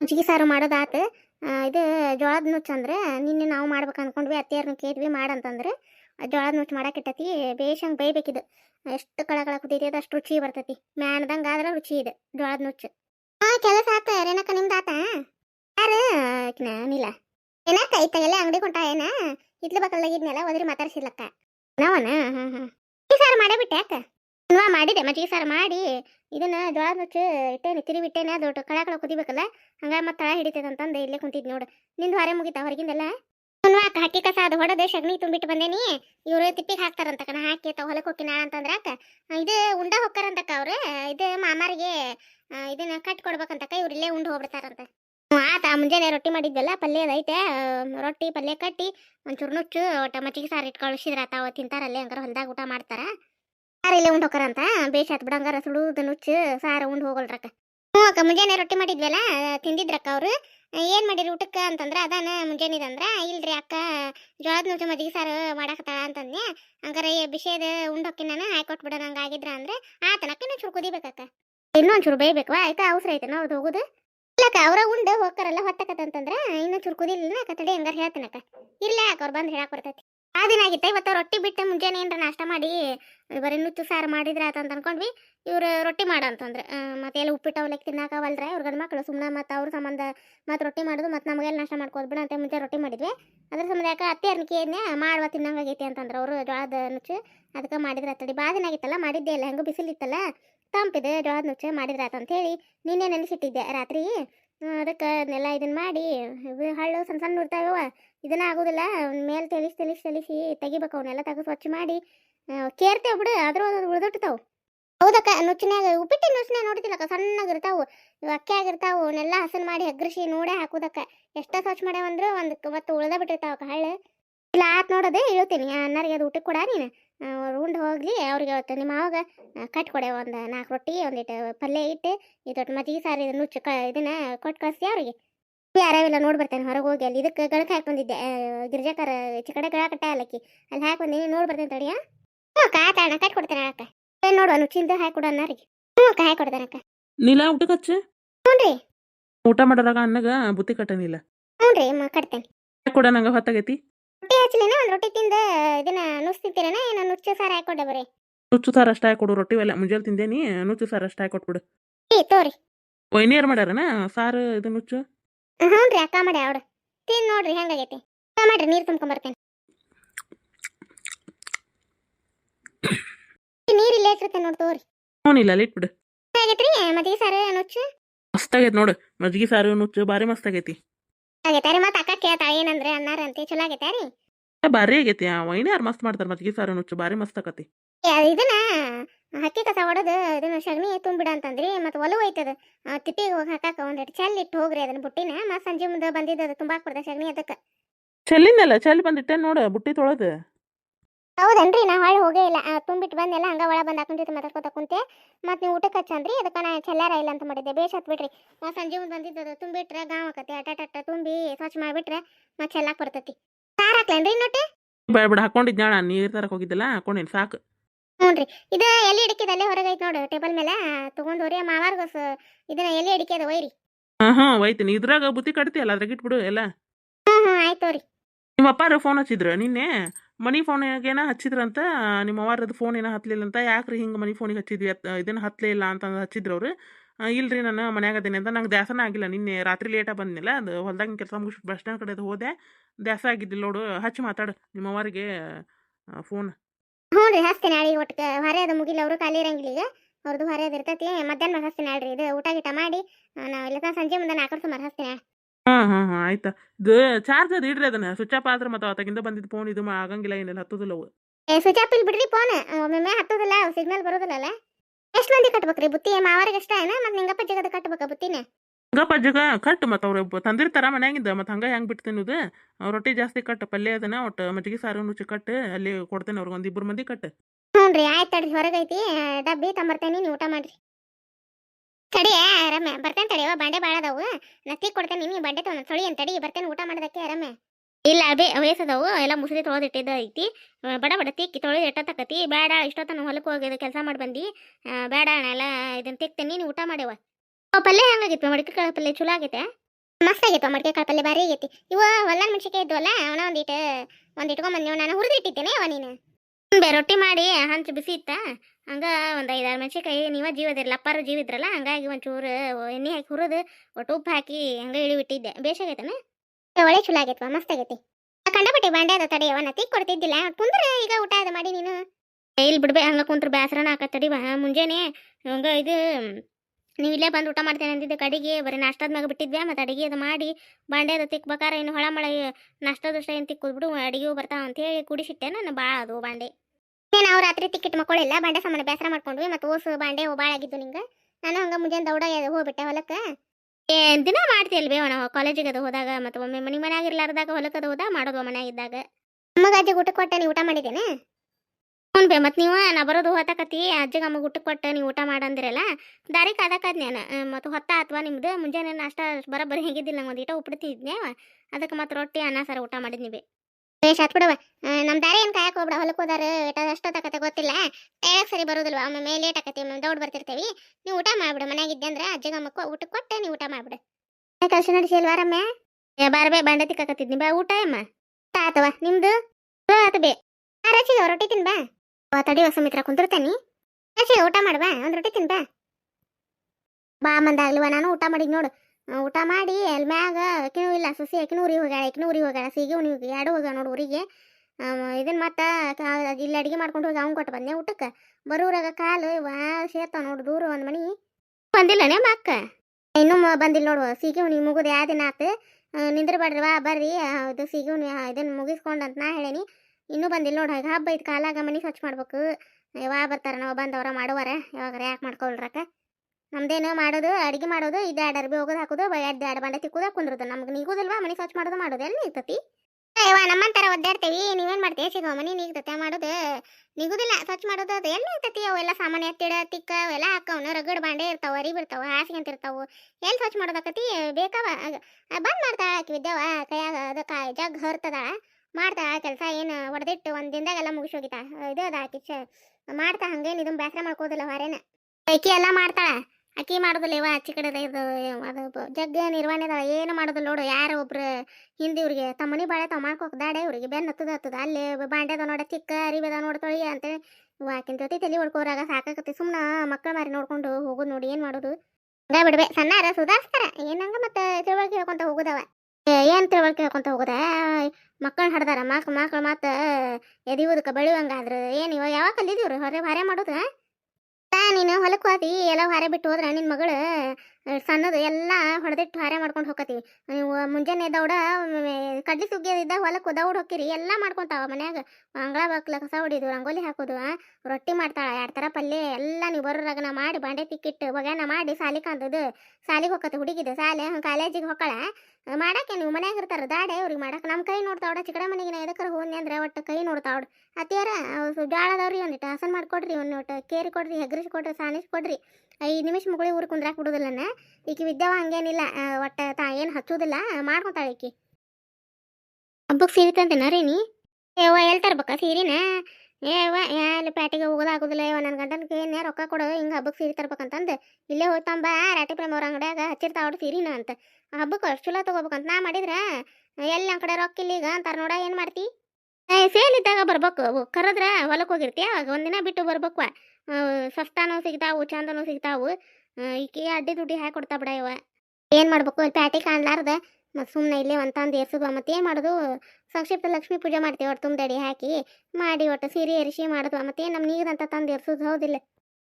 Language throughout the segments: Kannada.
ಮಜ್ಜಿಗೆ ಸಾರು ಮಾಡೋದಾತು ಇದು ಜೋಳದ ನುಚ್ಚು ಅಂದ್ರೆ ನಿನ್ನೆ ನಾವು ಮಾಡ್ಬೇಕು ಅನ್ಕೊಂಡ್ವಿ ಅತ್ತೆಯರ್ನ ಕೇಳಿದ್ವಿ ಮಾಡಂತಂದ್ರೆ ಜೋಳದ ನುಚ್ಚು ಮಾಡಕ್ಕಿಟ್ಟತಿ ಬೇಷಂಗೆ ಬೇಯ್ಬೇಕಿದು. ಎಷ್ಟು ಕಳಕಳ ಅದು ಅಷ್ಟು ರುಚಿ ಬರ್ತೈತಿ. ಮ್ಯಾನ್ದಂಗೆ ಆದ್ರೆ ರುಚಿ ಇದೆ ಜೋಳದ ನುಚ್ಚು. ಹಾ ಕೆಲಸ ಆತ, ರೇಣಕ್ಕ ನಿಮ್ದು ಆತ? ಯಾರು? ನೀಲ ಏನಕ್ಕ ಇತ್ತಾಗೆಲ್ಲ ಅಂಗಡಿ ಕೊಟ್ಟ ಏನ? ಇದ್ಲು ಬಕ್ಕಲ್ದಾಗಿದ್ನೆಲ್ಲ ಒದ್ರಿ ಮಾತಾಡ್ಸಿಲ್ಲಕ್ಕ ನಾವನ? ಹ್ಞೂ ಹ್ಞೂ ಮಜ್ಜಿಗೆ ಸಾರು ಮಾಡೇ ಬಿಟ್ಟೆ ಹ್ಞೂ ಮಾಡಿದೆ ಮಜ್ಜಿಗೆ ಸಾರು ಮಾಡಿ ಇದನ್ನ ಜೋಳದ ನುಚ್ಚು ಇಟ್ಟೇನೆ, ತಿರುವಿಟ್ಟೇನೆ, ಅದು ಕಳಕಳ ಕಳ ಕುದಿಬೇಕಲ್ಲ ಹಂಗ ಮತ್ತೆ ತಳ ಹಿಡಿತೈತೆ ಅಂತಂದು ಇಲ್ಲೇ ಕುಂತಿದ್ ನೋಡು. ನಿಂದು ಹೊರೆ ಮುಗಿತಾ ಹೊರಗಿಂದೆಲ್ಲ? ಸುನ್ವಾ ಹಕ್ಕಿ ಕಸ ಅದು ಹೊಡೆದು ಶಗ್ನಿ ತುಂಬಿಟ್ಟು ಬಂದೇನಿ, ಇವ್ರು ತಿಪ್ಪಿಗೆ ಹಾಕ್ತಾರಂತ ಕಣ ಹಾಕಿ ಅಥವಾ ಹೊಲಕ್ಕೆ ಹೋಗಿ ನಾಳೆ ಅಂತಂದ್ರಾಕ ಇದು ಉಂಡ ಹೊಕ್ಕಾರಂತಕ್ಕ ಅವ್ರು, ಇದು ಮಾಮಾರಿಗೆ ಇದನ್ನ ಕಟ್ ಕೊಡ್ಬೇಕಂತಕ್ಕ ಇವ್ರು ಇಲ್ಲೇ ಉಂಡು ಹೋಗ್ಬಿಡ್ತಾರಂತ. ಆತ ಮುಂಜಾನೆ ರೊಟ್ಟಿ ಮಾಡಿದ್ವಲ್ಲ ಪಲ್ಯ ಅದೈತೆ ರೊಟ್ಟಿ ಪಲ್ಯ ಕಟ್ಟಿ, ಒಂಚೂರು ನುಚ್ಚು, ಒಟ್ಟ ಮಜ್ಜಿಗೆ ಸಾರು ಇಟ್ಟು ಕಳಿಸಿದ್ರ ತಿಂತಾರಲ್ಲೇ ಹಂಗಾರೆ ಹೊಲ್ದಾಗ ಊಟ ಮಾಡ್ತಾರ. ಇಲ್ಲೇ ಹೋಕಾರ ಅಂತ? ಬೇಷ್ ಹತ್ ಬಿಡಂಗಾರ ಸುಡುದ ನುಚ್ಚು ಸಾರ ಉಂಡ್ ಹೋಗಲ್ರಕ್ಕ ಹ್ಞೂ ಅಕ್ಕ, ಮುಂಜಾನೆ ರೊಟ್ಟಿ ಮಾಡಿದ್ವಲ್ಲ, ತಿಂದಿದ್ರಕ್ಕ ಅವರು. ಏನ್ ಮಾಡಿರಿ ಊಟಕ್ಕೆ ಅಂತಂದ್ರ ಅದಾನ ಮುಂಜಾನಿದಂದ್ರ ಇಲ್ರಿ ಅಕ್ಕ, ಜೋಳದ ನುಚ್ಚು ಮಜ್ಜಿಗೆ ಸಾರು ಮಾಡಾಕತ್ತಾಳ ಹಂಗಾರ ಈ ಬಿಷೇದ ಉಂಡೋಕ್ಕಿ ನಾನು ಹಾಕೊಟ್ಬಿಡೋಣ ಹಂಗಾಗಿದ್ರ ಅಂದ್ರೆ ಆತನಕ್ಕ ಇನ್ನೊಂಚೂರು ಕುದಿಬೇಕಕ್ಕ ಇನ್ನೊಂಚೂರು ಬೇಯ್ಬೇಕು ಆಯ್ತಾ ಅವಸರ ಐತೆ ಅವ್ರದ್ದು ಹೋಗುದು. ಇಲ್ಲಕ್ಕ ಅವ್ರ ಉಂಡು ಹೋಗ್ತಾರಲ್ಲ ಹೊತ್ತಕತ್ತಂತಂದ್ರ ಇನ್ನೊಂಚೂರು ಕುದಿಲಿಲ್ಲ ಕತ್ತಡಿ ಹಂಗಾರ ಹೇಳ್ತೇನಕ್ಕ ಇಲ್ಲೇ ಅಕ್ಕ, ಅವ್ರು ಬಂದು ಹೇಳಕ್ ಬರ್ತೈತಿ. ಆ ದಿನ ಆಗಿತ್ತ? ಇವತ್ತು ರೊಟ್ಟಿ ಬಿಟ್ಟು ಮುಂಜಾನೆ ಏನ್ರ ನಾಷ್ಟ ಮಾಡಿ ಬರೀ ನುಚ್ಚು ಸಾರು ಮಾಡಿದ್ರ ಆತಂತ ಅನ್ಕೊಂಡ್ವಿ. ಇವ್ರು ರೊಟ್ಟಿ ಮಾಡಂತಂದ್ರೆ ಮತ್ತೆ ಎಲ್ಲ ಉಪ್ಪಿಟ್ಟು ಅವಲಕ್ಕಿ ತಿನ್ನಾಕವಲ್ರ ಇವ್ರ ಗಂಡು ಮಕ್ಕಳು ಸುಮ್ಮನೆ ಮತ್ತು ಅವ್ರ ಸಂಬಂಧ ಮತ್ತೆ ರೊಟ್ಟಿ ಮಾಡೋದು, ಮತ್ತೆ ನಮಗೆಲ್ಲ ನಾಷ್ಟ ಮಾಡ್ಕೋದು ಬಿಡ ಅಂತ ಮುಂಚೆ ರೊಟ್ಟಿ ಮಾಡಿದ್ವಿ. ಅದ್ರ ಸಂಬಂಧ ಯಾಕೆ ಅತ್ತೆ ಅರ್ನಿಕೆಯನ್ನೇ ಮಾಡುವ ತಿನ್ನಂಗಾಗೈತಿ ಅಂತಂದ್ರೆ. ಅವರು ಜೋಳದ ನುಚ್ಚು ಅದಕ್ಕೆ ಮಾಡಿದ್ರೆ ಆತಡಿ. ಬಾ, ದಿನ ಆಗಿತ್ತಲ್ಲ, ಮಾಡಿದ್ದೆ ಇಲ್ಲ ಹೆಂಗೂ ಬಿಸಿಲಿತ್ತಲ್ಲ ತಂಪಿದೆ ಜೋಳದ ನುಚ್ಚು ಮಾಡಿದ್ರೆ ಆತ ಅಂತೇಳಿ ನಿನ್ನೆ ನೆನೆಸಿಟ್ಟಿದ್ದೆ ರಾತ್ರಿ. ಅದಕ್ಕೆ ಅದನ್ನೆಲ್ಲ ಇದನ್ನು ಮಾಡಿ ಹಳ್ಳು ಸಣ್ಣ ಸಣ್ಣ ಇರ್ತಾವ ಇದನ್ನ ಆಗೋದಿಲ್ಲ ಮೇಲೆ ತೆಲಿಸಿ ತೆಲಿಸಿ ತೆಲಿಸಿ ತೆಗಿಬೇಕು ಅವನ್ನೆಲ್ಲ ತೆಗೆದು ಸ್ವಚ್ಛ ಮಾಡಿ ಕೇರ್ತೇವೆ ಬಿಡು, ಆದರೂ ಅದು ಉಳ್ದೊಟ್ಟಿತಾವು ಹೌದಕ್ಕ ನುಚ್ಚಿನಾಗ ಉಪ್ಪಿಟ್ಟಿನ ನುಚ್ಚಿನ ನೋಡ್ತಿಲ್ಲಕ್ಕ ಸಣ್ಣಗಿರ್ತಾವು ಅಕ್ಕಿ ಆಗಿರ್ತಾವು ಅವನ್ನೆಲ್ಲ ಹಸನ್ ಮಾಡಿ ಹಗ್ರಿಸಿ ನೋಡೇ ಹಾಕೋದಕ್ಕ. ಎಷ್ಟ ಸ್ವಚ್ಛ ಮಾಡ್ಯಾವಂದ್ರೆ ಒಂದು ಮತ್ತೆ ಉಳ್ದ ಬಿಟ್ಟಿರ್ತಾವಕ್ಕ ಹಳ್ಳ. ಇಲ್ಲ, ಆತ್ ನೋಡೋದೇ ಹೇಳ್ತೀನಿ ಅನ್ನಾರಿಗೆ ಅದು ಊಟಕ್ಕೆ ಕೊಡ ನೀನು. ಉಂಡು ಹೋಗ್ಲಿ, ಅವ್ರಿಗೆ ಅವತ್ತು ನಿಮ್ಮ ಅವಾಗ ಕಟ್ ಕೊಡೆ ಒಂದು ನಾಲ್ಕು ರೊಟ್ಟಿ ಒಂದಿಟ್ಟು ಪಲ್ಯ ಇಟ್ಟು ಇದೊಟ್ಟು ಮಜ್ಜಿಗೆ ಸಾರು ನುಚ್ಚು ಕ, ಇದನ್ನ ಕೊಟ್ಟು ಕಳಿಸ್ತೀವಿ ಅವ್ರಿಗೆ. ಯಾರಾವಿಲ್ಲ ನೋಡಿ ಬರ್ತೇನೆ ಹೊರಗೆ ಹೋಗಿ ಅಲ್ಲಿ. ಇದಕ್ಕೆ ಗಳಕ್ಕೆ ಹಾಕಿ ಬಂದಿದ್ದೆ. ಗಿರ್ಜಾಕರ ಈಚೆ ಕಡೆ ಗಳ ಕಟ್ಟ ಅಲ್ಲಕ್ಕಿ. ಅಲ್ಲಿ ಹಾಕಿ ಬಂದೀನಿ ನೋಡಿ ಬರ್ತೇನೆ ತಡಿಯ ಹ್ಞೂ ಕಾ ತಾಣ ಕಟ್ ಕೊಡ್ತೇನೆ ಅಕ್ಕ ಏನು ನೋಡುವ ನುಚ್ಚಿಂದ ಹಾಕಿ ಕೊಡು ರೀ ಹ್ಞೂ ಅಕ್ಕ ಹಾಕಿ ಕೊಡ್ತೇನೆ ಅಕ್ಕ ನೀಲ ಊಟಕ್ಕೆ ಹಚ್ಚ? ಹ್ಞೂ ಊಟ ಮಾಡೋದಾಗ ಅನ್ನಗ ಬುತ್ತಿ ಕಟ್ಟನಿಲ್ಲ ಹ್ಞೂ ರೀ ಕಟ್ತೇನೆ. ಕೊಡ ನಂಗೆ ಹೊತ್ತಾಗೈತಿ? ರೊಟ್ಟಿ ಹಚ್ಚಲಿನ ಒಂದು ರೊಟ್ಟಿ ತಿಂದ ಇದನ್ನ ನುಚ್ಚು ಏನು ನುಚ್ಚು ಸಾರು ಹಾಕೊಡ್ಡೆ ಬರೀ? ನುಚ್ಚು ಸಾರು ಅಷ್ಟ ಕೊಡು ರೊಟ್ಟಿ ಎಲ್ಲ ಮುಂಜಾನೆ ತಿಂದೇನಿ ನುಚ್ಚು ಸಾರು ಹಾಕಿ ಕೊಟ್ಬಿಡು. ಏ ತೋರಿ. ವೈನಿಯರ್ ಮಾಡ್ಯಾರನ? ಸಾರು ಇದು ನುಚ್ಚು? ಹ್ಞೂ ರೀ ಅಕ್ಕ ಮಾಡಿ ಅವ್ರು. ತಿನ್ ನೋಡ್ರಿ ಹೆಂಗಾಗೈತಿ. ಅಕ್ಕ ಮಾಡ್ರಿ ನೀರು ತುಂಬ್ಕೊಂಬರ್ತೇನೆ ನೀರು ಇಲ್ಲೇ ಇಟ್ಟಿರ್ತೇನೆ ನೋಡಿ ತೋರಿ ಹ್ಞೂನಿಲ್ಲ ಅಲ್ಲಿ ಇಟ್ಬಿಡು ಆಗೈತ್ರಿ ಮಜ್ಜಿಗೆ ಸಾರು ನುಚ್ಚು? ಮಸ್ತಾಗೈತಿ ನೋಡು ಮಜ್ಜಿಗೆ ಸಾರು ನುಚ್ಚು ಭಾರಿ ಮಸ್ತಾಗೈತಿ. ಆಗೈತೆ ರೀ ಮತ್ತೆ ಅಕ್ಕ ಕೇಳ್ತಾಳ ಏನಂದ್ರೆ ಅನ್ನಾರ ಅಂತೆ ಚಲೋ ಆಗೈತೆ ರೀ? ಭಾರಿ ಆಗೈತಿ ಆ ವೈನಿಯರ್ ಮಸ್ತ್ ಮಾಡ್ತಾರೆ ಮಜ್ಜಿಗೆ ಸಾರು ನುಚ್ಚು ಭಾರಿ ಮಸ್ತ್ ಆಗತಿ. ಇದನ್ನ ಹಕ್ಕಿ ಕಸ ಹೊಡೆದು ಅದನ್ನು ಸಗಣಿ ತುಂಬಿಡ ಅಂತಂದ್ರಿ ಮತ್ತೆ ಒಲವು ಐತದ. ತಿಪ್ಪಿಗೆ ಹೋಗಿ ಹಾಕಾಕ ಒಂದಿಟ್ಟು ಚೆಲ್ಲಿ ಇಟ್ಟು ಹೋಗ್ರಿ ಅದನ್ನ ಬುಟ್ಟಿನ. ಮತ್ತು ಸಂಜೆ ಮುಂದೆ ಬಂದಿದ್ದು ಅದು ತುಂಬಾಕ್ ಬಿಡ್ದೆ ಸಗಣಿ ಅದಕ್ಕೆ. ಚೆಲ್ಲಿನಲ್ಲ ಚೆಲ್ಲಿ ಬಂದಿಟ್ಟೆ ನೋಡು ಬುಟ್ಟಿ ತೊಳೆದು. ಹೌದನ್ರಿ ನಾ ಹೊಳ್ಳಿ ಹೋಗೇ ಇಲ್ಲ. ತುಂಬಿಟ್ಟು ಬಂದೆಲ್ಲ ಹಂಗ ಒಳ ಬಂದು ಹಾಕೊಂಡ್ ಜೊತೆ ಮಾತಾಡ್ಕೊತ ಕುಂತೆ. ಮತ್ತೆ ನೀವು ಊಟಕ್ಕೆ ಹಚ್ಚಂದ್ರಿ ಅದಕ್ಕೆ ನಾ ಚೆಲ್ಲಾರ ಇಲ್ಲ ಅಂತ ಮಾಡಿದ್ದೆ. ಬೇಷ್ ಹತ್ ಬಿಡ್ರಿ. ಮತ್ತು ಸಂಜೆ ಮುಂದೆ ಬಂದಿದ್ದು ಅದು ತುಂಬಿಟ್ರೆ ಗಾಂವ್ ಆಕತಿ. ಅಟ ತುಂಬಿ ಸ್ವಚ್ಛ ಮಾಡಿಬಿಟ್ರೆ ಮತ್ತೆ ಚೆಲ್ಲಾಕ್ ಬರ್ತೈತಿ. ಸಾರ್ ಹಾಕ್ಲೇನ್ರಿ ಇನ್ನೊಟ್ಟು? ಬೇಡ ಬೇಡ ಹಾಕೊಂಡಿದ್ನಾಳ ನೀರು ತರಕ್ಕೆ ಹೋಗಿದ್ದಲ್ಲ ಹಾಕೊಂಡೇನಿ ಸಾಕು. ಹ್ಞೂನ್ರಿ ಇದ ಎಲ್ಲಿ ಅಡಿಕೆದ ಅಲ್ಲೇ ಹೊರಗೆ ಐತೆ ನೋಡು ಟೇಬಲ್ ಮೇಲೆ. ತೊಗೊಂಡೋರಿ ಮಾವಾರ್ಗೋಸ್ ಇದನ್ನ ಎಲ್ಲಿ ಅಡಿಕೆ ಅದ ಒಯ್ರಿ. ಹಾ ಹಾ ಒಯ್ತೀನಿ ಇದ್ರಾಗ ಬುತ್ತಿ ಕಟ್ತಿಯಲ್ಲ ಅದ್ರಾಗ ಇಟ್ಬಿಡು ಎಲ್ಲ. ಹ್ಞೂ ಹ್ಞೂ ಆಯ್ತು ರೀ ನಿಮ್ಮ ಅಪ್ಪಾರ ಫೋನ್ ಹಚ್ಚಿದ್ರು ನಿನ್ನೆ. ಮನಿ ಫೋನಿಗೇನ ಹಚ್ಚಿದ್ರಂತ ನಿಮ್ಮ ಅವ್ವಾರದ್ದು ಫೋನ್ ಏನೋ ಹತ್ತಲಿಲ್ಲ ಅಂತ. ಯಾಕ್ರಿ ಹಿಂಗೆ ಮನಿ ಫೋನಿಗೆ ಹಚ್ಚಿದ್ವಿ? ಇದನ್ನ ಹತ್ತಲೇ ಇಲ್ಲ ಅಂತ ಹಚ್ಚಿದ್ರು ಅವ್ರು. ಇಲ್ರಿ ನಾನು ಮನ್ಯಾಗ ಅದೇನೆ ಅಂತ. ನಂಗೆ ದ್ಯಾಸನ ಆಗಿಲ್ಲ ನಿನ್ನೆ. ರಾತ್ರಿ ಲೇಟಾಗಿ ಬಂದಿಲ್ಲ ಅದು ಹೊಲ್ದಾಗ ಕೆಲಸ ಮುಗಿಸ್ಬಿಟ್ಟು ಬಸ್ ಸ್ಟ್ಯಾಂಡ್ ಕಡೆ ಹೋದೆ. ದ್ಯಾಸ ಆಗಿದ್ದಿಲ್ಲ ನೋಡು. ಹಚ್ಚಿ ಮಾತಾಡು. ನಿಮ್ಮ ಅವ್ವಾರಿಗೆ ಫೋನ್. ಹ್ಞೂ ರೀ ಹಚ್ತೀನಿ ನಾಳೆ ಒಟ್ಟು ಹೊರೆ ಅದು ಮುಗಿಲ್ಲ ಅವರು ಖಾಲಿ ಇರಂಗಿಲ್ಲ ಈಗ. ಅವ್ರದ್ದು ಹೊರೆ ಅದು ಇರ್ತೈತಿ ಮಧ್ಯಾಹ್ನ ಹಚ್ತೀನಿ ಹೇಳ್ರಿ ಇದು ಊಟ ಗೀಟ ಮಾಡಿ ನಾವು ಇಲ್ಲ ಸಂಜೆ ಮುಂದೆ ನಾಲ್ಕು ಸುಮಾರು ಹಾ ಹಾಂ ಹಾಂ ಹಾಂ ಆಯ್ತಾ. ಇದು ಚಾರ್ಜ್ ಅದು ಇಡ್ರಿ ಅದನ್ನ. ಸ್ವಿಚ್ ಆಫ್ ಆದ್ರೆ ಮತ್ತೆ ಅವತ್ತಾಗಿಂದ ಬಂದಿದ್ದು ಫೋನ್ ಇದು ಆಗಂಗಿಲ್ಲ ಏನಿಲ್ಲ ಹತ್ತದಿಲ್ಲ ಅವು. ಏ ಸ್ವಿಚ್ ಆಫ್ ಇಲ್ಲಿ ಬಿಡ್ರಿ ಫೋನ್ ಒಮ್ಮೆ ಹತ್ತೋದಿಲ್ಲ ಸಿಗ್ನಲ್ ಬರೋದಿಲ್ಲಲ್ಲ ಎಷ್ಟು ಮಂದಿ ಕಟ್ಬೇಕ್ರಿ? ಬುತ್ತಿ ಮಾವರಿಗೆ ಅಷ್ಟ ಏನ? ಮತ್ತೆ ನಿಂಗಪ್ಪ ಜಗದ ಕಟ್ಬೇಕಾ ಬುತ್ತಿನ? ಹಂಗಪ್ಪ ಜಗ, ಕಟ್ ಮತ್ತು ಅವ್ರು ತಂದಿರ್ತಾರ ಮನ್ಯಾಗಿಂದ ಮತ್ತು ಹಂಗೆ ಹೆಂಗೆ ಬಿಟ್ಟು ಇದು ರೊಟ್ಟಿ ಜಾಸ್ತಿ ಕಟ್, ಪಲ್ಯ ಅದನ್ನ ಒಟ್ಟು ಮಜ್ಜಿಗೆ ಸಾರು ನುಚ್ಚು ಕಟ್, ಅಲ್ಲಿ ಕೊಡ್ತೇನೆ ಅವ್ರಿಗೆ ಒಂದು ಮಂದಿ ಕಟ್. ಹ್ಞೂ ರೀ ಆಯ್ತು ತಡ್ರಿ, ಹೊರಗೈತಿ, ಡಬ್ಬಿ ತಂಬರ್ತೇನೆ ನೀ ಊಟ ಮಾಡ್ರಿ. ತಡಿ, ರಮ್ಯ, ಬರ್ತೇನೆ ತಡಿ ಬಂಡೆ ಭಾಳ ಅದಾವು ನತ್ತಿ ಕೊಡ್ತೇನೆ, ನಿಮಗೆ ಬಂಡೆ ತೊಗೊಂಡು ಸೊಳಿ ಅಂತ ತಡಿ, ಬರ್ತೇನೆ ಊಟ ಮಾಡೋದಕ್ಕೆ, ರಮ್ಯ. ಇಲ್ಲ ಅದೇ ವಯಸ್ಸದವು ಎಲ್ಲ ಮುಸುರಿ ತೊಳೆದಿಟ್ಟಿದ್ದ ಐತಿ. ಬಡ ಬಡ ತಿಕ್ಕಿ ತೊಳೆದು ತಕತಿ ಬೇಡ ಇಷ್ಟೊತ್ತನ ಹೊಲಕ್ಕೆ ಹೋಗಿ, ಕೆಲಸ ಮಾಡಿ ಬಂದು ಬೇಡ ಎಲ್ಲ ಇದನ್ನ ತಿಕ್ತೇನೆ, ನೀನು ಊಟ ಮಾಡ್ಯವ ಪಲ್ಯ ಹೆಂಗಾಗಿತ್ತು ಮಡಿಕೆ ಕಾಳು ಪಲ್ಯ ಚಲೋ ಆಗೈತೆ? ಮಸ್ತ್ ಆಗೈತೆ ಮಡಿಕೆ ಕಾಳು ಪಲ್ಯ, ಭಾರಿ ಆಗೈತಿ. ಇವ ಹೊಲ ಮೆಣಸಿಕಾಯಿ ಇದ್ವಲ್ಲ ಅವನ ಒಂದಿಟ್ಟು ಒಂದ್ ಇಟ್ಕೊಂಬಂದ್ ನಾನು ಹುರಿದಿಟ್ಟಿದ್ದೇನೆ ಅವ ನೀನು. ಬೇ, ರೊಟ್ಟಿ ಮಾಡಿ ಹಂಚು ಬಿಸಿ ಇತ್ತ, ಹಂಗ ಒಂದು ಐದಾರು ಮೆಣಸಿಕಾಯಿ ನೀವ ಜೀವದಿರಲ್ಲ ಅಪ್ಪಾರು ಜೀವ ಇದ್ರಲ್ಲ, ಹಂಗಾಗಿ ಒಂಚೂರು ಎಣ್ಣೆ ಹಾಕಿ ಹುರಿದು, ಒಟ್ಟು ಉಪ್ಪು ಹಾಕಿ ಹಂಗ ಇಳಿಬಿಟ್ಟಿದ್ದೆ ಬಿಟ್ಟಿದ್ದೆ. ಬೇಸಾಗೈತನ ಒಳ್ಳೆ ಚಲೋ ಆಗೈತ್ವಾ ಮಸ್ತ್ ಆಗೈತಿ. ಕಂಡಪಟ್ಟಿ ಬಾಂಡೆ ಅದ ತಡಿ ಅವನ ತಿಕ್ ಕೊಡ್ತಿದ್ದಿಲ್ಲ. ಕುಂದ್ರೆ ಈಗ ಊಟ ಅದ ಮಾಡಿ ನೀನು. ಇಲ್ಲಿ ಬಿಡ್ಬೇ, ಹಂಗ ಕುಂತ್ರ ಬೇಸರನ ಆಕತ್ತಡಿ ಬಾ. ಮುಂಜಾನೆ ಹಂಗ ಇದು ನೀವು ಇಲ್ಲೇ ಬಂದು ಊಟ ಮಾಡ್ತೇನೆ ಅಂದಿದ್ದೆ ಕಡೆಗೆ, ಬರೀ ನಾಷ್ಟದ ಮ್ಯಾಗ ಬಿಟ್ಟಿದ್ವಿ ಮತ್ತು ಅಡಿಗೆ ಅದು ಮಾಡಿ ಬಾಂಡೆ ಅದು ತಿಕ್ಬೇಕಾರ ಇನ್ನು ಹೊಳ ಮಳೆ ನಾಷ್ಟದಷ್ಟ ಏನು ತಿಕ್ಕೋದ್ಬಿಡು, ಅಡಿಗೆ ಬರ್ತಾವ ಅಂತೇಳಿ ಕುಡಿಸಿಟ್ಟೆ ನಾನು ಭಾಳ ಅದು ಬಾಂಡೆ. ನಾವು ರಾತ್ರಿ ಟಿಕೆಟ್ ಮಕ್ಕಳಿಲ್ಲ, ಬಾಂಡೆ ಸಾಮಾನು ಬೇಸರ ಮಾಡ್ಕೊಂಡ್ವಿ, ಮತ್ತು ಓಸು ಬಾಂಡೆ ಭಾಳ ಆಗಿದ್ದು ನಿಂಗೆ, ನಾನು ಹಂಗೆ ಮುಂಜಾನೆ ದೌಡ ಹೋಗ್ಬಿಟ್ಟೆ ಹೊಲಕ್ಕೆ. ದಿನ ಮಾಡ್ತೀಯಲ್ವೇ ಬೇವ ನಾವು ಕಾಲೇಜಿಗೆ ಅದು ಹೋದಾಗ, ಮತ್ತು ಒಮ್ಮೆ ಮನೆ ಮನ್ಯಾಗ ಇರ್ಲಾರ್ದಾಗ ಹೊಲಕ್ಕೆ ಅದು ಹೋದಾಗ ಮಾಡೋದು ಮನ್ಯಾಗ ಇದ್ದಾಗ. ಅಮ್ಮಗ ಊಟ ಕೊಟ್ಟೆ ನೀವು ಊಟ ಮಾಡಿದ್ದೇನೆ? ಹ್ಞೂ ಬೇ, ಮತ್ತು ನೀವು? ನಾ ಬರೋದು ಹೊತ್ತಾಕತಿ ಅಜ್ಜಿಗೆ ಅಮ್ಮಗೆ ಊಟ ಕೊಟ್ಟು, ನೀವು ಊಟ ಮಾಡಂದಿರಲ್ಲ? ದಾರಿ ನಾನು ಮತ್ತು ಹೊತ್ತ ಅಥವಾ ನಿಮ್ದು? ಮುಂಜಾನೆ ನಾಷ್ಟ ಬರೋಬ್ಬರಿ ಹೇಗಿದ್ದಿಲ್ಲ, ನಂಗೆ ಒಂದು ಈಟ ಉಪ್ಪಿಡ್ತಿದ್ನೆ ಅದಕ್ಕೆ ಮತ್ತು ರೊಟ್ಟಿ, ಅನ್ನ, ಸರ ಊಟ ಮಾಡಿದ್ನಿ ಬೇ. ಬೇಷ್ ಬಿಡವ ನಮ್ಮ ದಾರಿ ಏನು ಕಾಯಕ್ಕೆ ಹೋಗ್ಬಿಡ ಹೊಲಕ್ಕೆ ಹೋದಾರ? ಎಷ್ಟೊತ್ತಕತ್ತೆ ಗೊತ್ತಿಲ್ಲ. ಟೈಳಕ್ಕೆ ಸರಿ ಬರೋದಿಲ್ವ? ಒಮ್ಮೆ ಲೇಟ್ ಆಕತಿ ಒಮ್ಮೆ ದೌಡ್ ಬರ್ತಿರ್ತೀವಿ. ನೀವು ಊಟ ಮಾಡ್ಬಿಡು ಮನೆಯಾಗಿದ್ದೆ ಅಂದ್ರೆ ಅಜ್ಜಿಗೆ ಅಮ್ಮಕ್ಕ ಊಟಕ್ಕೆ ಕೊಟ್ಟು, ನೀವು ಊಟ ಮಾಡ್ಬಿಡು. ಕೆಲಸ ನಡೆಸಿಲ್ವಾ ರಮ್ಯ? ಏ ಬಾರ್ಬೇ ಬಾಂಡೆ ತಿಕ್ಕಾಕತ್ತಿದ್ನಿ ಬಾ, ಊಟ ಅಮ್ಮ ಆತವ ನಿಮ್ದು? ಆತ ಬೇ. ರಚಿಗೆ ರೊಟ್ಟಿ ತಿನ್ ಬಾ. ತಡಿ ಸುಮಿತ್ರ ಕುಂದಿರ್ತಾನಿ. ರಚಿಗೆ ಊಟ ಮಾಡ್ಬಾ ಒಂದು ರೊಟ್ಟಿ ತಿನ್, ಬಾ. ಮಂದಾಗ್ಲಿವ, ನಾನು ಊಟ ಮಾಡಿದ್ ನೋಡು. ಊಟ ಮಾಡಿ ಅಲ್ಲಿ ಮ್ಯಾಗ ಆಕಿನೂ ಇಲ್ಲ, ಸಸಿ ಅಕಿನೂ ಊರಿಗೆ ಹೋಗ್ಯಾಳ ಅಕಿನೂ ಊರಿಗೆ ಹೋಗ್ಯಾಳ, ಸೀಗೆ ಉಣಿಗೆ ಎರಡು ಹೋಗ್ಯಾಳ ನೋಡು ಊರಿಗೆ. ಇದನ್ನ ಮತ್ತೆ ಇಲ್ಲಿ ಅಡಿಗೆ ಮಾಡ್ಕೊಂಡು ಹೋಗಿ ಅವ್ನು ಕೊಟ್ಟು ಬಂದೆ ಊಟಕ್ಕೆ. ಬರೋರಾಗ ಕಾಲು ವಾ ಸೇರ್ತಾವ ನೋಡು ದೂರ ಒಂದು ಮನಿ. ಬಂದಿಲ್ಲನೇ ಮಕ್ಕ ಇನ್ನೂ ಬಂದಿಲ್ಲ ನೋಡು, ಸೀಗೆ ಉಣಿ ಮುಗಿದು ಯಾವ ದಿನ ಆತು. ನಿಂದ್ರಬೇಡ್ರಿ ವಾ ಬರ್ರಿ ಇದು ಸೀಗೆ ಉಣಿ ಇದನ್ನು ಮುಗಿಸ್ಕೊಂಡು ಅಂತ ನಾ ಹೇಳೇನಿ. ಇನ್ನೂ ಬಂದಿಲ್ಲ ನೋಡಿ ಹಾಗೆ ಹಬ್ಬ ಐತೆ, ಕಾಲಾಗ ಮನೆ ಸ್ವಚ್ಛ ಮಾಡ್ಬೇಕು. ಯಾವಾಗ ಬರ್ತಾರೆ ನಾವು ಬಂದವ್ರ ಮಾಡುವರ, ಯಾವಾಗ ಯಾಕೆ ಮಾಡ್ಕೊಳ್ರಕ್ಕ. ನಮ್ದೇನು ಮಾಡೋದು, ಅಡುಗೆ ಮಾಡೋದು, ಇದು ಎರಡು ಅರ್ಬಿ ಹೋಗೋದು ಹಾಕೋದು ಎರಡು ಎರಡು ಬಂಡೆ ತಿಕ್ಕೋದು ಕುಂದ್ರದು ನಮ್ಗೆ ನೀಗೋದಿಲ್ವಾ, ಮನೆ ಸ್ವಚ್ಛ ಮಾಡೋದು ಮಾಡೋದು, ಎಲ್ಲಿ ನೀಗ್ತತಿ? ಅಯ್ಯವ್ವ ನಮ್ಮಂತರ ಒದ್ದಾಡ್ತೇವಿ, ನೀವೇನು ಮಾಡ್ತೀವಿ ಸಿಗೋ, ಮನೆ ನೀಗ್ತತೆ, ಮಾಡೋದು. ನಿಗುದಿಲ್ಲ, ಸ್ವಚ್ಛ ಮಾಡೋದು, ಅದು ಎಲ್ಲಿ ಇರ್ತತಿ ಅವೆಲ್ಲ ಸಾಮಾನ್ಯ ಎತ್ತಿಡ ತಿಕ್ಕ, ಅವೆಲ್ಲ ಹಾಕವನು, ರಗಡ್ ಬಾಂಡೆ ಇರ್ತಾವ ಅರಿ ಬಿರ್ತಾವ ಹಾಸಿಗೆ ಅಂತ ಇರ್ತಾವು. ಎಲ್ಲಿ ಸ್ವಚ್ಛ ಮಾಡೋದಾಕತಿ ಬೇಕಾವ ಬಂದ್ ಮಾಡ್ತಾ ಆಕಿ ವಿದ್ಯಾವ ಕೈಯಾಗ ಅದಕ್ಕ ಜಗ್ ಹರ್ತದಾಳ ಮಾಡ್ತಾಳ ಕೆಲಸ ಏನು ಹೊಡೆದಿಟ್ಟು ಒಂದು ದಿನದಾಗೆಲ್ಲ ಮುಗಿಸಿ ಹೋಗಿತಾ ಇದು ಅದ ಆಕಿ ಮಾಡ್ತಾ ಹಂಗೇನು ಇದನ್ನ ಬೇಸರ ಮಾಡ್ಕೋದಿಲ್ಲ ಹೊರೇನ. ಅಕ್ಕಿ ಎಲ್ಲ ಮಾಡ್ತಾಳ. ಅಕ್ಕಿ ಮಾಡೋದಿಲ್ಲ ಇವ ಆಚೆ ಕಡೆ ಇದು, ಅದು ಜಗ್ಗ ನಿರ್ವಹಣೆ ಅದ ಏನು ಮಾಡೋದಿಲ್ಲ ನೋಡು. ಯಾರೋ ಒಬ್ರು ಹಿಂದಿ ಇವ್ರಿಗೆ ತಮ್ಮನಿ ಮನೆ ಬಾಳೆ ತಾವು ಮಾಡ್ಕೋಕ್ ದಾಡೆ ಇವ್ರಿಗೆ. ಬೆನ್ನು ಹತ್ತದ ಹತ್ತದ. ಅಲ್ಲಿ ಬಾಂಡೆದ ನೋಡ, ಚಿಕ್ಕ ಅರಿವೆದ ನೋಡ ತೊಳಿ ಅಂತೇಳಿ ಆಕಿನ ಜೊತೆ ತಲೆ ಹೊಡ್ಕೋರಾಗ ಸಾಕಾಕತಿ ಸುಮ್ಮನೆ ಮಕ್ಕಳ ಮಾರಿ ನೋಡ್ಕೊಂಡು ಹೋಗೋದು ನೋಡಿ ಏನು ಮಾಡೋದು. ಹಂಗ ಬಿಡ್ಬೆ. ಸಣ್ಣಾರ ಸುಧಾರಿಸ್ತಾರ ಏನಂಗ ಮತ್ತೆ ತಿಳುವಳಿಕೆ ಹೇಳ್ಕೊಂತ ಹೋಗೋದವ ಏನು ತಿಳುವಳಿಕೆ ಹೇಳ್ಕೊಂತ ಹೋಗೋದ ಮಕ್ಕಳನ್ನ ಹಡ್ದಾರ ಮಕ್ಳು ಮಕ್ಳು ಮತ್ತೆ ಎದಿವುದಕ್ಕೆ ಬೆಳೆಯುವಂಗಾದ್ರೆ ಏನು ಇವಾಗ ಯಾವಾಗ ಕಲಿದೀವ್ರಿ ಹೊರೆ ಆ? ತಾ ನೀನು ಹೊಲಕ್ಕೆ ಹೋದಿ, ಎಲ್ಲ ಹೊರೆ ಬಿಟ್ಟು ಹೋದ್ರೆ ನಿನ್ನ ಮಗಳು? ಸಣ್ಣದು ಎಲ್ಲ ಹೊಡೆದಿಟ್ಟು ಹಾರೆ ಮಾಡ್ಕೊಂಡು ಹೋಗತ್ತೀವಿ ಮುಂಜಾನೆ ದೌಡ ಕಡ್ಲಿ ಸುಗ್ಗಿಯದಿದ್ದ ಹೊಲಕ್ಕೆ ದೌಡ್ ಹೋಗಿರಿ ಎಲ್ಲ ಮಾಡ್ಕೊಂತಾವ ಮನ್ಯಾಗ. ಅಂಗಳ ಬಾಕ್ಲ ಕಸ ಹೊಡಿದು, ರಂಗೋಲಿ ಹಾಕೋದು ರೊಟ್ಟಿ ಮಾಡ್ತಾಳ, ಎರಡು ಥರ ಪಲ್ಯ ಎಲ್ಲ ನೀವು ಬರೋರಾಗನ ಮಾಡಿ ಬಾಂಡೆ ತಿಕ್ಕಿಟ್ಟು ಬಗ್ಯಾನ ಮಾಡಿ ಸಾಲಿ ಕಾಂದದು, ಸಾಲಿಗೆ ಹೋಗತ್ತೆ ಹುಡುಗಿದು, ಸಾಲೆ ಕಾಲೇಜಿಗೆ ಹೊಕ್ಕಳ. ಮಾಡಕ್ಕೆ ನೀವು ಮನ್ಯಾಗ ಇರ್ತಾರ, ದಾಡೆ ಅವ್ರಿಗೆ ಮಾಡಕ್ಕೆ ನಮ್ಮ ಕೈ ನೋಡ್ತಾವಡ ಚಿಕ್ಕ ಮನೆಗೆ ಎದಕ್ಕರ ಹೋದ್ನಿ ಅಂದ್ರೆ ಒಟ್ಟು ಕೈ ನೋಡ್ತಾವಡ. ಅತ್ತಿಯಾರ ಜಾಳದವ್ರಿ ಒಂದಿಟ್ಟು ಹಸನ್ ಮಾಡ್ಕೊಡ್ರಿ, ಒಂದು ಒಟ್ಟು ಕೇರಿ ಕೊಡ್ರಿ, ಹೆಗ್ರಿಸಿ ಕೊಡ್ರಿ ಸಾನಿಸಿ ಕೊಡ್ರಿ. ಐದು ನಿಮಿಷ ಮಗಳಿ ಊರಿಗೆ ಕುಂದ್ರಾಕ್ ಬಿಡೋದಿಲ್ಲನ ಈಕಿ ವಿದ್ಯಾವ ಹಂಗೇನಿಲ್ಲ ಒಟ್ಟ ತಾ ಏನು ಹಚ್ಚೋದಿಲ್ಲ ಮಾಡ್ಕೊತಾಳೆ ಈಕಿ. ಹಬ್ಬಕ್ಕೆ ಸೀರೆ ತಂದೆನ ರೀ ನೀ? ಏವ ಎಲ್ಲಿ ತರ್ಬೇಕ ಸೀರಿನ? ಏವ ಎಲ್ಲಿ ಪ್ಯಾಟಿಗೆ ಹೋಗೋದಾಗೋದಿಲ್ಲ ಏವ ನನ್ನ ಗಂಡನಿಗೆ ಏನೇ ರೊಕ್ಕ ಕೊಡು, ಹಿಂಗೆ ಹಬ್ಬಕ್ಕೆ ಸೀರೆ ತರ್ಬೇಕಂತಂದು. ಇಲ್ಲೇ ಹೋಗ್ತಾಂಬ ರಾಟಿ ಪ್ರೇಮ ಅವ್ರ ಅಂಗಡ್ಯಾಗ ಹಚ್ಚಿರ್ತಾವ ಸೀರಿನ ಅಂತ. ಹಬ್ಬಕ್ಕೆ ಅಷ್ಟು ಚಲೋ ತಗೋಬೇಕಂತ ನಾ ಮಾಡಿದ್ರೆ? ಎಲ್ಲಿ ನಮ್ಮ ರೊಕ್ಕ ಇಲ್ಲ ಈಗ ಅಂತಾರೆ ನೋಡ, ಏನು ಮಾಡ್ತಿ? ಸೇಲ್ ಇದ್ದಾಗ ಬರ್ಬೇಕು ಕರೆದ್ರೆ ಹೊಲಕ್ಕೆ ಹೋಗಿರ್ತಿ, ಅವಾಗ ಒಂದಿನ ಬಿಟ್ಟು ಬರ್ಬೇಕು ಸಸ್ತಾನೂ ಸಿಗ್ತಾವು ಚಂದನು ಸಿಗ್ತಾವು ಈಕೆ ಅಡ್ಡಿ ದುಡ್ಡಿ ಹಾಕಿ ಕೊಡ್ತಾ ಬಿಡ ಇವ. ಏನು ಮಾಡ್ಬೇಕು? ಪ್ಯಾಟಿ ಕಾಣ್ಲಾರ್ದ. ಮತ್ತು ಸುಮ್ಮನೆ ಇಲ್ಲೇ ಒಂದು ತಂದು ಏರ್ಸುದು ಮತ್ತೆ ಏನು ಮಾಡೋದು? ಸಂಕ್ಷಿಪ್ತ ಲಕ್ಷ್ಮೀ ಪೂಜೆ ಮಾಡ್ತೀವಿ ಒಟ್ಟು ತುಂಬದಡಿ ಹಾಕಿ. ಮಾಡಿ ಒಟ್ಟು ಸೀರೆ ಎರಿಸಿ ಮಾಡೋದು ಮತ್ತೆ ನಮ್ಮ ನೀರಂತ ತಂದು ಏರ್ಸೋದು ಹೌದಿಲ್ಲ.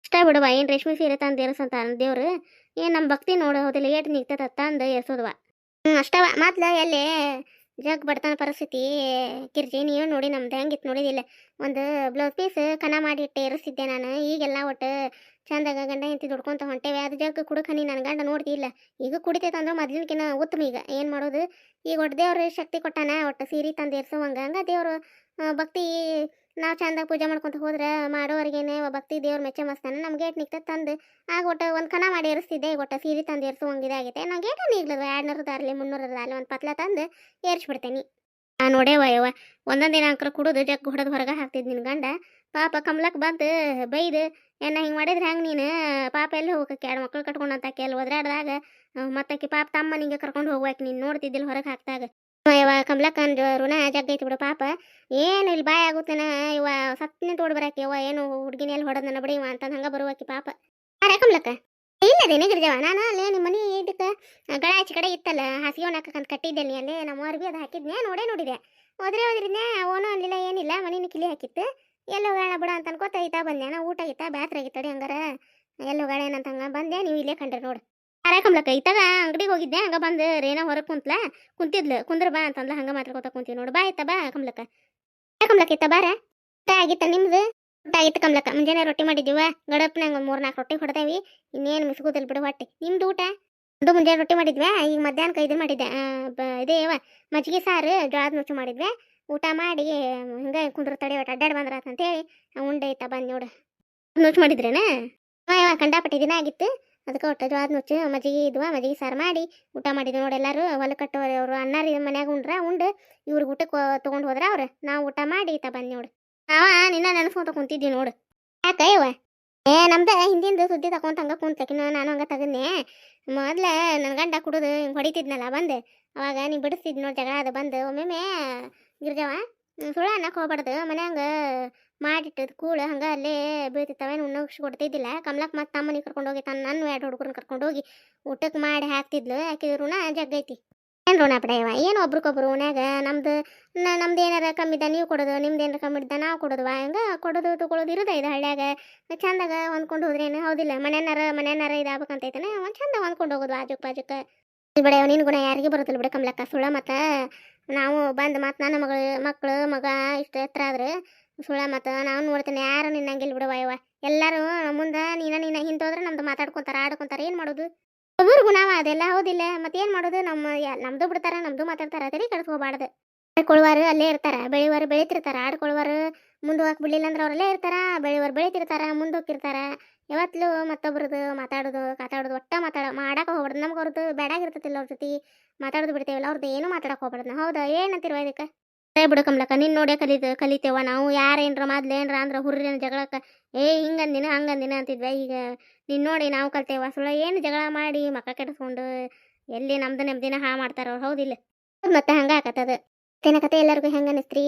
ಇಷ್ಟ ಬಿಡುವ. ಏನು ರೇಷ್ಮೆ ಸೀರೆ ತಂದು ಏರ್ಸಂತ ದೇವ್ರು. ಏನು ನಮ್ಮ ಭಕ್ತಿ ನೋಡು ಹೌದಿಲ್ಲ. ಏಟು ನಿಗ್ತದ ತಂದು ಏರ್ಸೋದವ ಹ್ಞೂ ಅಷ್ಟವ. ಮೊದ್ಲು ಎಲ್ಲಿ ಜಗ್ ಬಡತನ ಪರಿಸ್ಥಿತಿ? ಕಿರ್ಜಿ ನೀವು ನೋಡಿ ನಮ್ದು ಹೆಂಗಿತ್ತು ನೋಡಿದಿಲ್ಲ ಒಂದು ಬ್ಲೌಸ್ ಪೀಸ್ ಕನ ಮಾಡಿ ಇಟ್ಟು ಏರಿಸಿದ್ದೆ ನಾನು. ಈಗೆಲ್ಲ ಒಟ್ಟು ಚಂದಾಗ ಗಂಡ ಹೆಂಡತಿ ದುಡ್ಕೊಂತ ಹೊಂಟೇವೆ. ಅದು ಜಗ್ ಕುಡುಕನಿ ನನ್ನ ಗಂಡ ನೋಡ್ತಿಲ್ಲ ಈಗ ಕುಡಿತೈತೆ ಅಂದ್ರೆ ಮೊದ್ಲಿನಕಿನ ಉತ್ತಮ ಈಗ. ಏನು ಮಾಡೋದು? ಈಗ ಒಟ್ಟು ದೇವ್ರ ಶಕ್ತಿ ಕೊಟ್ಟಾನ? ಒಟ್ಟು ಸೀರೆ ತಂದು ಏರ್ಸುವಂಗ ಹಂಗೆ ದೇವ್ರು ಭಕ್ತಿ ನಾವು ಚಂದಾಗ ಪೂಜೆ ಮಾಡ್ಕೊಂತ ಹೋದ್ರೆ ಮಾಡೋರಿಗೇನೆ ಭಕ್ತಿ ದೇವ್ರ ಮೆಚ್ಚ ಮಸ್ತಾನ ನಮ್ಮ ಗೇಟ್ ನಿಕ್ತ ತಂದು ಆಗ ಒಟ್ಟು ಒಂದು ಕನ ಮಾಡಿ ಏರಿಸ್ತಿದ್ದೆ, ಈಗ ಒಟ್ಟು ಸೀರೆ ತಂದು ಏರ್ಸುವಂಗೆ ಇದಾಗೈತೆ ನಾ ಗೇಟ ನೀಗ್ಲದ ಎರಡ್ನೂರು ದಾರ್ಲಿ ಮುನ್ನೂರು ದಾರ್ಲಿ ಒಂದು ಪತ್ಲ ತಂದು ಏರಿಸ್ಬಿಡ್ತೇನೆ. ಆ ನೋಡೇವ ಯವ್ವ ಒಂದೊಂದು ದಿನ ಅಂಕರ ಕುಡಿದು ಜಗ್ ಹೊಡೆದು ಹೊರಗೆ ಹಾಕ್ತಿದ್ದು ನಿನ್ನ ಗಂಡ. ಪಾಪ ಕಮ್ಲಕ್ಕೆ ಬಂದು ಬೈದು, ಏನ ಹಿಂಗೆ ಮಾಡಿದ್ರೆ ಹೆಂಗೆ ನೀನು? ಪಾಪ ಎಲ್ಲಿ ಹೋಗಕ್ಕೆ? ಎರಡು ಮಕ್ಳು ಕಟ್ಕೊಂಡಂತ ಕೆಲ್ ಒದ್ರಾಡ್ದಾಗ ಮತ್ತಾಕಿ ಪಾಪ ತಮ್ಮ ನಿಂಗೆ ಕರ್ಕೊಂಡು ಹೋಗ್ಬೇಕು ನೀನು ನೋಡ್ತಿದ್ದಿಲ್ಲ ಹೊರಗೆ ಹಾಕ್ದಾಗ. ಇವ ಕಮಲಕ್ಕನ್ ಋಣ ಜಗ್ಗೈತಿ ಬಿಡು ಪಾಪ. ಏನು ಇಲ್ಲಿ ಬಾಯ್ ಆಗುತ್ತೇನ? ಇವ ಸತ್ನೆ ತೋಡ್ ಬರಾಕಿ ಇವ ಏನು ಹುಡುಗಿನ ಎಲ್ಲಿ ಹೊಡೆದ ನನ್ನ ಬಿಡಿ ಇವ ಅಂತ ಹಂಗ ಬರುವಾಕಿ ಪಾಪ. ಅರೆ ಕಮಲಕ್ಕ ಇಲ್ಲದೇನೆ ಗಿರಿಜವ ನಾನು ಅಲ್ಲೇ ನಿಮ್ಮ ಮನೆ ಇದಕ್ಕೆ ಗಳ ಆಚೆ ಕಡೆ ಇತ್ತಲ್ಲ, ಹಾಸಿಗೆ ಹಾಕಂತ ನೀ ಅಲ್ಲೇ ನಮ್ಮ ಅರ್ಬಿ ಅದು ಹಾಕಿದ್ನೆ ನೋಡೇ ನೋಡಿದೆ. ಹೋದ್ರೆ ಹೋದ್ರಿದ್ನೆ ಅವನು ಅಲ್ಲಿಲ್ಲ, ಏನಿಲ್ಲ, ಮನೇನ ಕಿಲಿ ಹಾಕಿತ್ತು. ಎಲ್ಲ ಹೋಗೋಣ ಬಿಡ ಅಂತ ಅನ್ಕೋತ ಐತಾ ಬಂದೆ. ನಾ ಊಟ ಆಗಿತ್ತ ಬ್ಯಾತ್ರ ಆಗಿತ್ತಡಿ ಹಂಗಾರ. ಎಲ್ಲ ಹೋಗೋಣ ಏನಂತ ಹಂಗ ಬಂದೆ. ನೀವು ಇಲ್ಲೇ ಕಂಡ್ರಿ ನೋಡು. ಅರೆ ಕಮಲಕ್ಕ ಇತ್ತಾಗ ಅಂಗಡಿಗೆ ಹೋಗಿದ್ದೆ, ಹಂಗ ಬಂದು ರೇನ ಹೊರಗೆ ಕುಂತ್ಲ, ಕುಂತಿದ್ಲು, ಕುಂದ್ರ ಬಾ ಅಂತಂದ್ಲ, ಹಂಗ ಮಾತಾಡ್ಕೊತ ಕುಂತೀವಿ ನೋಡು, ಬಾ ಆಯ್ತಾ ಬಾ ಕಮಲಕ್ಕ ಕಮಲಕ್ಕ ಇತ್ತ ಬಾರ? ಊಟ ಆಗಿತ್ತ ನಿಮ್ದು? ಊಟ ಆಗಿತ್ತು ಕಮಲಕ್ಕ, ಮುಂಜಾನೆ ರೊಟ್ಟಿ ಮಾಡಿದ್ದೀವ ಗಡಪ್ನಾಗ ಮೂರ್ ನಾಲ್ಕು ರೊಟ್ಟಿ ಹೊಡೆದೇವಿ, ಇನ್ನೇನು ಮಿಸ್ಕೋದಿಲ್ಲ ಬಿಡು ಹೊಟ್ಟೆ. ನಿಮ್ದು ಊಟ? ಅದು ಮುಂಜಾನೆ ರೊಟ್ಟಿ ಮಾಡಿದ್ವಿ, ಈಗ ಮಧ್ಯಾಹ್ನಕ್ಕೆ ಇದು ಮಾಡಿದ್ದೆ ಇದೇವ, ಮಜ್ಜಿಗೆ ಸಾರು ಜೋಳದ ನುಚ್ಚು ಮಾಡಿದ್ವಿ, ಊಟ ಮಾಡಿ, ಹಿಂಗೆ ಕುಂದ್ರ ತಡೆ ಒಟ್ಟು ಅಡ್ಡಾಡಿ ಬಂದ್ರ ಅಂತೇಳಿ ಉಂಡೆ ಐತ ನೋಡು, ನುಚ್ಚು ಮಾಡಿದ್ರೇನ? ಕಂಡಾಪಟ್ಟಿ ದಿನ ಆಗಿತ್ತು ಅದಕ್ಕೆ ಒಟ್ಟು ಜೋಳದ ನುಚ್ಚು ಮಜ್ಜಿಗೆ ಇದ್ವ. ಮಜ್ಜಿಗೆ ಸಾರು ಮಾಡಿ ಊಟ ಮಾಡಿದ್ವಿ ನೋಡಿ ಎಲ್ಲರೂ. ಹೊಲ ಕಟ್ಟೋರು ಅಣ್ಣಾರಿ ಮನ್ಯಾಗ ಉಂಡ್ರ. ಉಂಡು ಇವ್ರಿಗೆ ಊಟಕ್ಕೆ ತೊಗೊಂಡು ಹೋದ್ರ ಅವ್ರು. ನಾವು ಊಟ ಮಾಡಿ ಈತ ಬಂದು ನೋಡು. ನಾವ ನಿನ್ನ ನೆನಸ್ಕೊಂತ ಕುಂತಿದ್ವಿ ನೋಡು. ಯಾಕೆ ಇವ ಏ ನಮ್ದು ಹಿಂದಿಂದ ಸುದ್ದಿ ತಗೊಂತ ಹಂಗೆ ಕುಂತಕಿನ ನಾನು ಹಂಗೆ ತಗದ್ನೆ. ಮೊದ್ಲ ನನ್ನ ಗಂಡ ಕುಡಿದು ಹಿಂಗೆ ಹೊಡಿತಿದ್ನಲ್ಲ ಬಂದು. ಅವಾಗ ನೀ ಬಿಡಿಸ್ತಿದ್ ನೋಡಿ ಜಗಳ ಅದು ಬಂದು. ಒಮ್ಮೊಮ್ಮೆ ಗಿರ್ಜವ, ಸುಳ್ಳ ಅನ್ನಕ್ಕೆ ಹೋಗ್ಬಾರ್ದು. ಮನ್ಯಾಂಗ ಮಾಡಿಟ್ಟದ ಕೂಳು ಹಂಗೆ ಅಲ್ಲೇ ಬೀಳ್ತಿತ್ತವೇನು ಉಣ್ಣೋಗಿಸಿ ಕೊಡ್ತಿದ್ದಿಲ್ಲ. ಕಮ್ಲಕ್ ಮತ್ತೆ ತಮ್ಮನಿ ಕರ್ಕೊಂಡು ಹೋಗಿ ತನ್ನ ನನ್ನ ಎರಡು ಹುಡುಗರನ್ನ ಕರ್ಕೊಂಡು ಹೋಗಿ ಊಟಕ್ಕೆ ಮಾಡಿ ಹಾಕ್ತಿದ್ಲು. ಹಾಕಿದ ಋಣ ಜಗ್ಗೈತಿ ಏನು ಋಣ ಪಡೆಯವ ಏನು ಒಬ್ರಿಗೊಬ್ರು ಉಣ್ಯಾಗ ನಮ್ದು ನಮ್ದು ಏನಾರ ಕಮ್ಮಿದ ನೀವು ಕೊಡೋದು, ನಿಮ್ದು ಏನಾರ ಕಮ್ಮಿ ಇದ್ದ ನಾವು ಕೊಡೋದು ಹಂಗ ಕೊಡೋದು ತೊಗೊಳೋದು ಇರೋದ ಇದು ಹಳ್ಳ್ಯಾಗ. ಚಂದಾಗ ಹೊಂದ್ಕೊಂಡು ಹೋದ್ರೇನು? ಹೌದಿಲ್ಲ, ಮನೆಯನ್ನಾರ ಮನೆಯನ್ನಾರ ಇದಾಗಬೇಕಂತೈತನ ಒಂದು ಚಂದ ಹೊಂದ್ಕೊಂಡು ಹೋಗೋದು ಬಾಜುಕ್ ಬಾಜುಕ ಬಿಡ ನಿನ್ ಗುಣ ಯಾರಿಗೆ ಬರೋದಿಲ್ಲ ಬಿಡ ಕಮ್ಲಕ್ಕ. ಸುಳ ಮತ್ತು ನಾವು ಬಂದು ಮತ್ತು ನನ್ನ ಮಗಳು ಮಕ್ಕಳು ಮಗ ಇಷ್ಟು ಎತ್ತರ ಆದ್ರೆ ಸುಳ ಮತ್ತು ನಾವು ನೋಡ್ತೇನೆ, ಯಾರು ನಿನ್ನಂಗಿಲ್ಲ ಬಿಡವ ಯವ್ವ ಎಲ್ಲರೂ ಮುಂದೆ, ನೀನ ನಿನ್ನ ಹಿಂತೋದ್ರೆ ನಮ್ದು ಮಾತಾಡ್ಕೊಂತಾರ, ಆಡ್ಕೊಂತಾರ, ಏನು ಮಾಡೋದು? ಒಬ್ಬರು ಗುಣವ ಅದೆಲ್ಲ, ಹೌದಿಲ್ಲ. ಮತ್ತೆ ಏನು ಮಾಡೋದು? ನಮ್ಮ ನಮ್ದು ಬಿಡ್ತಾರ, ನಮ್ದು ಮಾತಾಡ್ತಾರ, ತಲೆ ಕಳ್ಸ್ಕೋಬಾರ್ದು ಆಡ್ಕೊಳ್ಳುವಾರು ಅಲ್ಲೇ ಇರ್ತಾರ ಬೆಳೆಯುವರು ಬೆಳಿತಿರ್ತಾರ ಆಡ್ಕೊಳ್ಳುವಾರು ಮುಂದೆ ಹೋಗಕ್ಕೆ ಬಿಡ್ಲಿಲ್ಲ ಅಂದ್ರೆ ಅವರಲ್ಲೇ ಇರ್ತಾರ ಬೆಳೆಯುವರು ಬೆಳಿತಿರ್ತಾರ, ಮುಂದೆ ಹೋಗಿರ್ತಾರ ಯಾವತ್ತಲೂ ಮತ್ತೊಬ್ರದ್ದು ಮಾತಾಡೋದು, ಕಾತಾಡೋದು, ಒಟ್ಟ ಮಾತಾಡ ಮಾಡಕ್ಕೆ ಹೋಗ್ಬಾರ್ದು. ನಮ್ಗೆ ಅವ್ರದ್ದು ಬೇಡಾಗಿರ್ತತಿಲ್ಲ ಅವ್ರ ಜೊತೆ. ಮಾತಾಡೋದು ಬಿಡ್ತೇವಲ್ಲ ಅವ್ರದ್ದು ಏನು ಮಾತಾಡಕ್ಕೆ ಹೋಗ್ಬಾರ್ದು. ಹೌದಾ? ಏನಂತಿರುವ ಇದಕ್ಕೆ? ಸರಿ ಬಿಡು ಕಮ್ಲಕ್ಕ ನಿನ್ ನೋಡೇ ಕಲಿತ ಕಲಿತೇವ ನಾವು? ಯಾರೇನ್ರ ಮೊದ್ಲೇನ್ರ ಅಂದ್ರೆ ಹುರ್ರಿನ ಜಗಳಕ್ಕ, ಏ ಹಿಂಗಂದಿನ, ಹಂಗಂದಿನ ಅಂತಿದ್ವಿ. ಈಗ ನಿನ್ ನೋಡಿ ನಾವು ಕಲ್ತೇವ ಸುಳ್ಳ ಏನು ಜಗಳ ಮಾಡಿ ಮಕ್ಕ ಕೆಡಿಸ್ಕೊಂಡು ಎಲ್ಲಿ ನಮ್ದು ನೆಮ್ಮದಿನ ಹಾ ಮಾಡ್ತಾರ ಅವ್ರು? ಹೌದಿಲ್ಲ. ಹೌದ್ ಮತ್ತೆ ಹಂಗೆ ಆಕತ್ತದ. ತೇನ ಕತೆ ಎಲ್ಲರಿಗೂ ಹೆಂಗೆ ಅನಿಸ್ತ್ರಿ?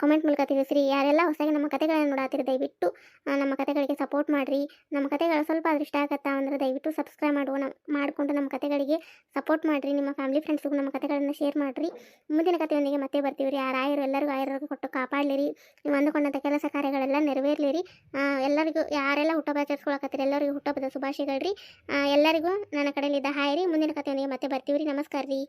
ಕಮೆಂಟ್ ಮೂಲಕ ತಿಳಿಸ್ರಿ. ಯಾರೆಲ್ಲ ಹೊಸದಾಗಿ ನಮ್ಮ ಕತೆಗಳನ್ನು ನೋಡಾತಿರಿ, ದಯವಿಟ್ಟು ನಮ್ಮ ಕತೆಗಳಿಗೆ ಸಪೋರ್ಟ್ ಮಾಡಿರಿ. ನಮ್ಮ ಕತೆಗಳು ಸ್ವಲ್ಪ ಆದ್ರೂ ಇಷ್ಟ ಆಗತ್ತಾ ಅಂದ್ರೆ ದಯವಿಟ್ಟು ಸಬ್ಸ್ಕ್ರೈಬ್ ಮಾಡುವ ಮಾಡಿಕೊಂಡು ನಮ್ಮ ಕತೆಗಳಿಗೆ ಸಪೋರ್ಟ್ ಮಾಡಿರಿ. ನಿಮ್ಮ ಫ್ಯಾಮಿಲಿ ಫ್ರೆಂಡ್ಸ್ಗೂ ನಮ್ಮ ಕತೆಗಳನ್ನು ಶೇರ್ ಮಾಡಿರಿ. ಮುಂದಿನ ಕತೆಯೊಂದಿಗೆ ಮತ್ತೆ ಬರ್ತೀವಿ ರೀ ಆರಾಯರು ರಾಯರು ಎಲ್ಲರಿಗೂ ಆಯುರ್ವೇದ ಕೊಟ್ಟು ಕಾಪಾಡಲಿರಿ. ನೀವು ಅಂದುಕೊಂಡಂಥ ಕೆಲಸ ಕಾರ್ಯಗಳೆಲ್ಲ ನೆರವೇರಲಿರಿ. ಎಲ್ಲರಿಗೂ, ಯಾರೆಲ್ಲ ಹುಟ್ಟುಹಬ್ಬ ಆಚರಿಸ್ಕೊಳಕತ್ತೀರಿ, ಎಲ್ಲರಿಗೂ ಹುಟ್ಟಬದ ಶುಭಾಶಯಗಳು ರೀ ಎಲ್ಲರಿಗೂ ನನ್ನ ಕಡೆಯಲ್ಲಿದ್ದ ಹಾಯ್ ರೀ. ಮುಂದಿನ ಕಥೆಯೊಂದಿಗೆ ಮತ್ತೆ ಬರ್ತೀವಿ ರೀ ನಮಸ್ಕಾರ ರೀ